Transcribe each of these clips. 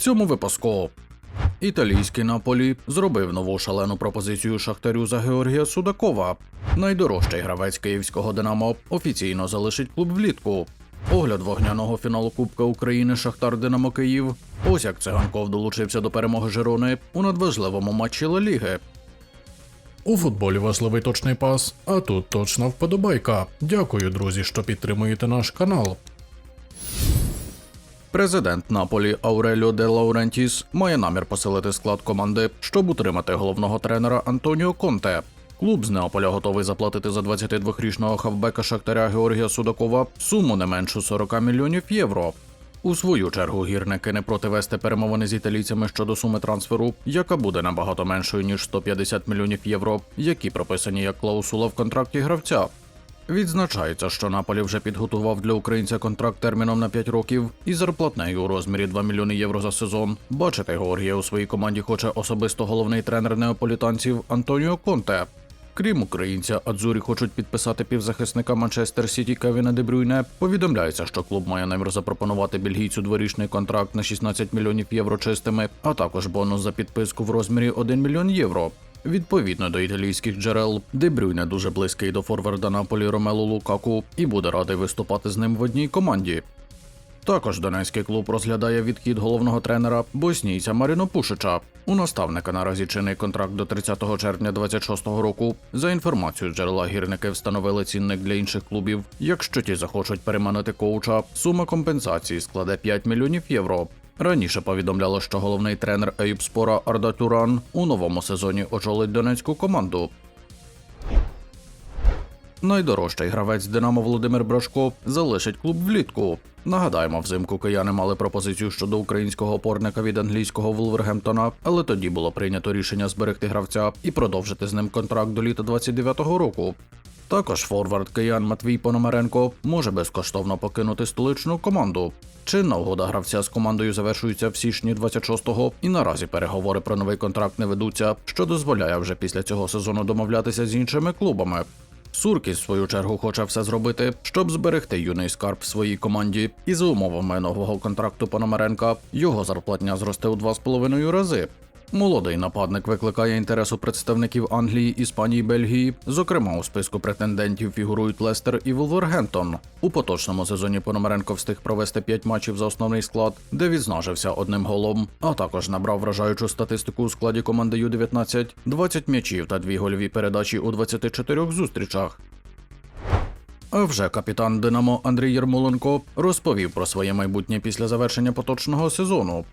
цьому випуску. Італійський Наполі зробив нову шалену пропозицію шахтарю за Георгія Судакова. Найдорожчий гравець київського Динамо офіційно залишить клуб влітку. Огляд вогняного фіналу Кубка України Шахтар Динамо Київ. Ось як циганков долучився до перемоги Жирони у надважливому матчі Ла Ліги. У футболі важливий точний пас, а тут точна вподобайка. Дякую, друзі, що підтримуєте наш канал. Президент Наполі Ауреліо де Лаурентіс має намір посилити склад команди, щоб утримати головного тренера Антоніо Конте. Клуб з Неаполя готовий заплатити за 22-річного хавбека Шахтаря Георгія Судакова суму не меншу 40 мільйонів євро. У свою чергу гірники не проти вести перемовини з італійцями щодо суми трансферу, яка буде набагато меншою ніж 150 мільйонів євро, які прописані як клаусула в контракті гравця. Відзначається, що Наполі вже підготував для українця контракт терміном на 5 років і зарплатнею у розмірі 2 мільйони євро за сезон. Бачити Георгія у своїй команді хоче особисто головний тренер неаполітанців Антоніо Конте. Крім українця, Адзурі хочуть підписати півзахисника Манчестер Сіті Кевіна Дебрюйне. Повідомляється, що клуб має намір запропонувати бельгійцю дворічний контракт на 16 мільйонів євро чистими, а також бонус за підписку в розмірі 1 мільйон євро. Відповідно до італійських джерел, Дебрюйне дуже близький до форварда Наполі Ромелу Лукаку і буде радий виступати з ним в одній команді. Також донецький клуб розглядає відхід головного тренера боснійця Маріно Пушича. У наставника наразі чинний контракт до 30 червня 26-го року. За інформацією джерела гірники встановили цінник для інших клубів. Якщо ті захочуть переманити коуча, сума компенсації складе 5 мільйонів євро. Раніше повідомляло, що головний тренер Ейбспора Арда Туран у новому сезоні очолить донецьку команду. Найдорожчий гравець Динамо Володимир Брашко залишить клуб влітку. Нагадаємо, взимку кияни мали пропозицію щодо українського опорника від англійського Вулвергемптона, але тоді було прийнято рішення зберегти гравця і продовжити з ним контракт до літа 29-го року. Також форвард киян Матвій Пономаренко може безкоштовно покинути столичну команду. Чинна угода гравця з командою завершується в січні 26-го, і наразі переговори про новий контракт не ведуться, що дозволяє вже після цього сезону домовлятися з іншими клубами. Суркіс, в свою чергу, хоче все зробити, щоб зберегти юний скарб в своїй команді, і за умовами нового контракту Пономаренка його зарплатня зросте у 2,5 рази. Молодий нападник викликає інтерес у представників Англії, Іспанії, Бельгії. Зокрема, у списку претендентів фігурують Лестер і Вулвергемптон. У поточному сезоні Пономаренко встиг провести 5 матчів за основний склад, де відзначився одним голом, а також набрав вражаючу статистику у складі команди Ю-19, 20 м'ячів та 2 гольові передачі у 24 зустрічах. А вже капітан Динамо Андрій Єрмоленко розповів про своє майбутнє після завершення поточного сезону.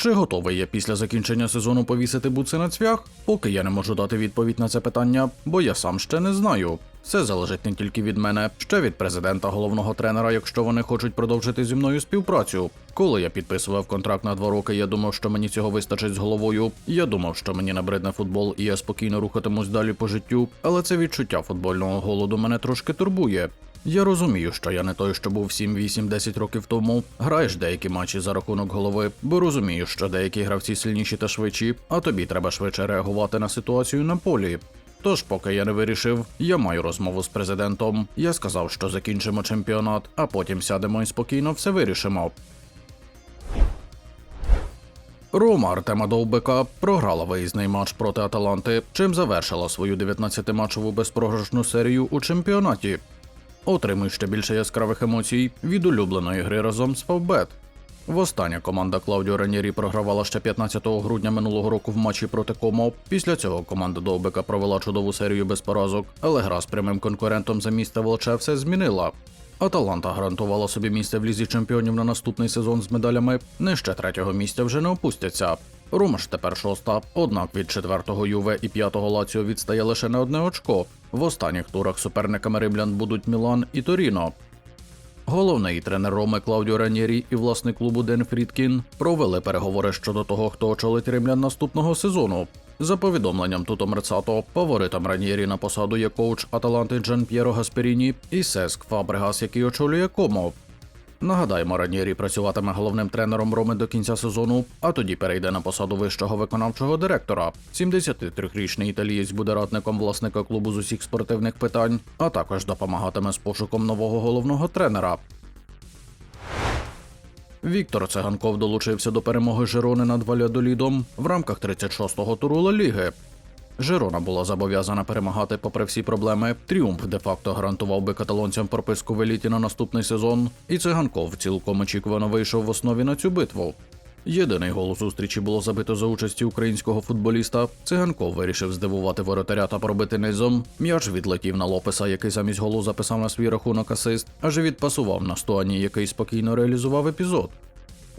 Чи готовий я після закінчення сезону повісити буци на цвях? Поки я не можу дати відповідь на це питання, бо я сам ще не знаю. Все залежить не тільки від мене, ще від президента головного тренера, якщо вони хочуть продовжити зі мною співпрацю. Коли я підписував контракт на два роки, я думав, що мені цього вистачить з головою. Я думав, що мені набридне футбол, і я спокійно рухатимусь далі по життю, але це відчуття футбольного голоду мене трошки турбує. Я розумію, що я не той, що був 7, 8, 10 років тому. Граєш деякі матчі за рахунок голови, бо розумію, що деякі гравці сильніші та швидші, а тобі треба швидше реагувати на ситуацію на полі. Тож, поки я не вирішив, я маю розмову з президентом. Я сказав, що закінчимо чемпіонат, а потім сядемо і спокійно все вирішимо. Рома Артема Довбика програла виїзний матч проти Аталанти, чим завершила свою 19-матчову безпрограшну серію у чемпіонаті. Отримуй ще більше яскравих емоцій від улюбленої гри разом з Фавбет. Востаннє команда Клаудіо Ранєрі програвала ще 15 грудня минулого року в матчі проти Комо. Після цього команда Довбика провела чудову серію без поразок, але гра з прямим конкурентом за місце Волче все змінила. Аталанта гарантувала собі місце в лізі чемпіонів на наступний сезон з медалями. Нижче третього місця вже не опустяться. Рома ж тепер шоста, однак від четвертого Юве і п'ятого Лаціо відстає лише не одне очко. В останніх турах суперниками римлян будуть Мілан і Торіно. Головний тренер Роми Клаудіо Ранєрі і власник клубу Ден Фрідкін провели переговори щодо того, хто очолить римлян наступного сезону. За повідомленням Туто Мерцато, фаворитом Ранєрі на посаду є коуч Аталанти Джан П'єро Гасперіні і Сеск Фабрегас, який очолює Комо. Нагадаємо, Ранєрі працюватиме головним тренером Роми до кінця сезону, а тоді перейде на посаду вищого виконавчого директора. 73-річний італієць буде радником власника клубу з усіх спортивних питань, а також допомагатиме з пошуком нового головного тренера. Віктор Циганков долучився до перемоги Жирони над Валядолідом в рамках 36-го туру Ла Ліги. Жирона була зобов'язана перемагати попри всі проблеми. Тріумф де-факто гарантував би каталонцям прописку в еліті на наступний сезон, і циганков цілком очікувано вийшов в основі на цю битву. Єдиний гол у зустрічі було забито за участі українського футболіста. Циганков вирішив здивувати воротаря та пробити низом. М'яч відлетів на Лопеса, який замість голу записав на свій рахунок асист, аж відпасував на Стоані, який спокійно реалізував епізод.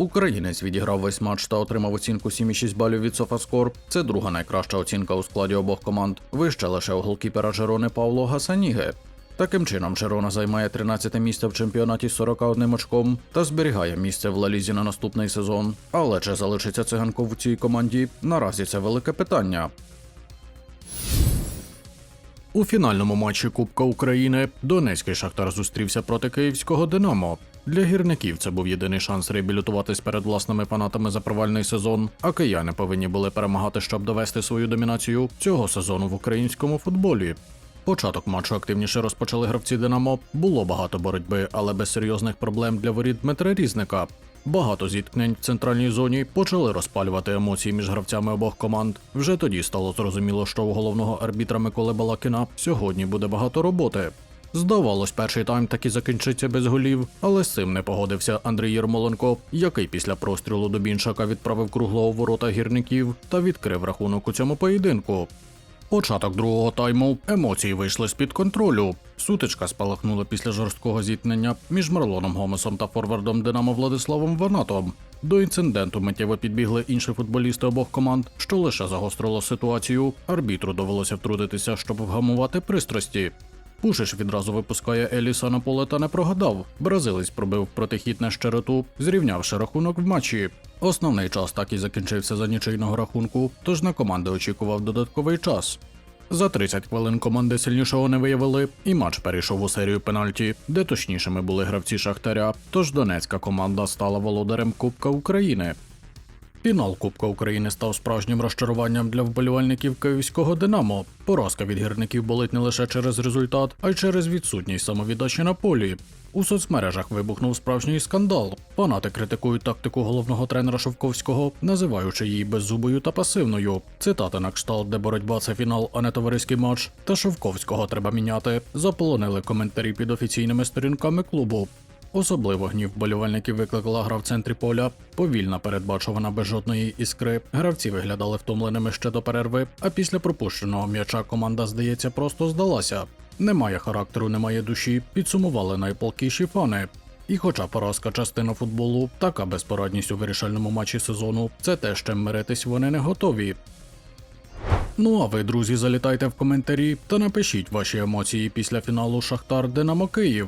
Українець відіграв весь матч та отримав оцінку 7,6 балів від Софаскор. Це друга найкраща оцінка у складі обох команд. Вище лише у голкіпера Жерони Павло Гасаніге. Таким чином, Жерона займає 13 місце в чемпіонаті з 41 очком та зберігає місце в Лалізі на наступний сезон. Але чи залишиться циганков у цій команді? Наразі це велике питання. У фінальному матчі Кубка України Донецький Шахтар зустрівся проти київського Динамо. Для гірників це був єдиний шанс реабілітуватись перед власними фанатами за провальний сезон, а кияни повинні були перемагати, щоб довести свою домінацію цього сезону в українському футболі. Початок матчу активніше розпочали гравці Динамо. Було багато боротьби, але без серйозних проблем для воріт Дмитра Різника. Багато зіткнень в центральній зоні почали розпалювати емоції між гравцями обох команд. Вже тоді стало зрозуміло, що у головного арбітра Миколи Балакіна сьогодні буде багато роботи. Здавалось, перший тайм таки закінчиться без голів, але з цим не погодився Андрій Єрмоленко, який після прострілу до Біншака відправив кругло у ворота гірників та відкрив рахунок у цьому поєдинку. Початок другого тайму емоції вийшли з-під контролю. Сутичка спалахнула після жорсткого зіткнення між Марлоном Гомесом та форвардом Динамо Владиславом Ванатом. До інциденту миттєво підбігли інші футболісти обох команд, що лише загострило ситуацію. Арбітру довелося втрутитися, щоб вгамувати пристрасті. Пушиш відразу випускає Еліса на поле та не прогадав. Бразилець пробив протихід на щероту, зрівнявши рахунок в матчі. Основний час так і закінчився за нічийного рахунку, тож на команди очікував додатковий час. За 30 хвилин команди сильнішого не виявили, і матч перейшов у серію пенальті, де точнішими були гравці Шахтаря. Тож донецька команда стала володарем Кубка України. Фінал Кубка України став справжнім розчаруванням для вболівальників київського Динамо. Поразка від гірників болить не лише через результат, а й через відсутність самовіддачі на полі. У соцмережах вибухнув справжній скандал. Фанати критикують тактику головного тренера Шовковського, називаючи її беззубою та пасивною. Цитати на кшталт, де боротьба це фінал, а не товариський матч. Та Шовковського треба міняти. Заполонили коментарі під офіційними сторінками клубу. Особливо гнів вболівальників викликала гра в центрі поля. Повільна, передбачувана без жодної іскри. Гравці виглядали втомленими ще до перерви, а після пропущеного м'яча команда, здається, просто здалася. Немає характеру, немає душі, підсумували найполкіші фани. І хоча поразка частина футболу, така безпорадність у вирішальному матчі сезону, це те, з чим миритись вони не готові. Ну а ви, друзі, залітайте в коментарі та напишіть ваші емоції після фіналу Шахтар Динамо Київ.